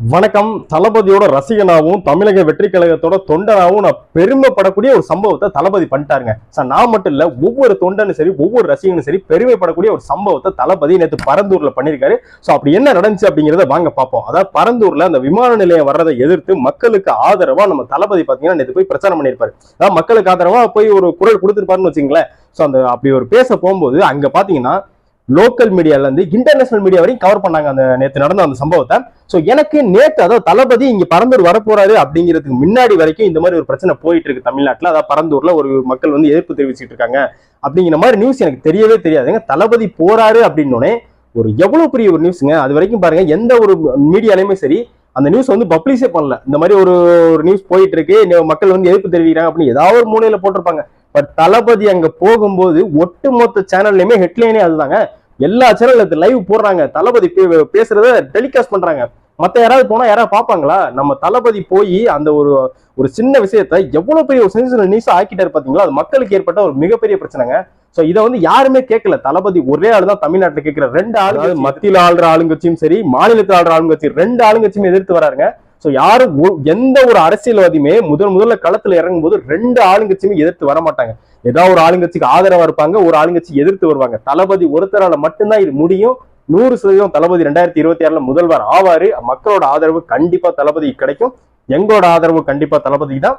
வணக்கம். தளபதியோட ரசிகனாகவும் தமிழக வெற்றி கழகத்தோட தொண்டனாகவும் நான் பெருமைப்படக்கூடிய ஒரு சம்பவத்தை தளபதி பண்ணிட்டாருங்க. சார் நான் மட்டும் இல்ல ஒவ்வொரு தொண்டனும் சரி ஒவ்வொரு ரசிகனும் சரி பெருமைப்படக்கூடிய ஒரு சம்பவத்தை தளபதி நேற்று பரந்தூர்ல பண்ணியிருக்காரு. சோ அப்படி என்ன நடந்துச்சு அப்படிங்கறத வாங்க பார்ப்போம். அதாவது பரந்தூர்ல அந்த விமான நிலையம் வர்றதை எதிர்த்து மக்களுக்கு ஆதரவா நம்ம தளபதி பாத்தீங்கன்னா நேற்று போய் பிரச்சாரம் பண்ணியிருப்பாரு. அதாவது மக்களுக்கு ஆதரவா போய் ஒரு குரல் கொடுத்துருப்பாருன்னு வச்சுங்களேன் சோ அந்த அப்படி ஒரு பேச போகும்போது அங்க பாத்தீங்கன்னா லோக்கல் மீடியால இருந்து இன்டர்நேஷனல் மீடியா வரையும் கவர் பண்ணாங்க அந்த நேற்று நடந்த அந்த சம்பவத்தை. ஸோ எனக்கு நேற்று அதாவது தளபதி இங்க பரந்தூர் வரப்போறாரு அப்படிங்கிறதுக்கு முன்னாடி வரைக்கும் இந்த மாதிரி ஒரு பிரச்சனை போயிட்டு இருக்கு தமிழ்நாட்டில். அதாவது பரந்தூர்ல ஒரு மக்கள் வந்து எதிர்ப்பு தெரிவிச்சுட்டு இருக்காங்க. அப்படிங்கிற மாதிரி நியூஸ் எனக்கு தெரியவே தெரியாதுங்க தளபதி போறாரு அப்படின்னோடனே ஒரு எவ்வளவு பெரிய ஒரு நியூஸுங்க அது வரைக்கும் பாருங்க எந்த ஒரு மீடியாலையுமே சரி அந்த நியூஸ் வந்து பப்ளிஷே பண்ணல. இந்த மாதிரி ஒரு ஒரு நியூஸ் போயிட்டு இருக்கு. மக்கள் வந்து எதிர்ப்பு தெரிவிக்கிறாங்க அப்படின்னு ஏதாவது ஒரு மூலையில போட்டிருப்பாங்க. பட் தளபதி அங்க போகும்போது ஒட்டுமொத்த சேனல்லையுமே ஹெட்லைனே அதுதாங்க. எல்லா சேனல்ல லைவ் போடுறாங்க. தளபதி பேசுறத டெலிகாஸ்ட் பண்றாங்க. மத்த யாராவது போனா யாராவது பாப்பாங்களா நம்ம தளபதி போய் அந்த ஒரு ஒரு சின்ன விஷயத்த எவ்வளவு பெரிய ஒரு சென்சிட்டிவ் நியூஸ் ஆக்கிட்டாரு பாத்தீங்களா? அது மக்களுக்கு ஏற்பட்ட ஒரு மிகப்பெரிய பிரச்சனைங்க. சோ இதை வந்து யாருமே கேட்கல. தளபதி ஒரே ஆளு தான் தமிழ்நாட்டுல கேட்கிற ரெண்டு ஆளு மத்தியில ஆளுற ஆளுங்கட்சியும் சரி மாநிலத்தில் ஆளுற ஆளுங்கட்சி ரெண்டு ஆளுங்கட்சியும் எதிர்த்து வராருங்க. சோ யாரும் எந்த ஒரு அரசியல்வாதியுமே முதல் முதல்ல களத்துல இறங்கும் போது ரெண்டு ஆளுங்கட்சியுமே எதிர்த்து வர மாட்டாங்க. ஏதாவது ஒரு ஆளுங்கட்சிக்கு ஆதரவா இருப்பாங்க ஒரு ஆளுங்கட்சி எதிர்த்து வருவாங்க. தளபதி ஒருத்தரால மட்டும்தான் இது முடியும். நூறு சதவீதம் தளபதி ரெண்டாயிரத்தி இருபத்தி ஆறுல முதல்வர் ஆவாரு. மக்களோட ஆதரவு கண்டிப்பா தளபதி கிடைக்கும். எங்களோட ஆதரவு கண்டிப்பா தளபதி தான்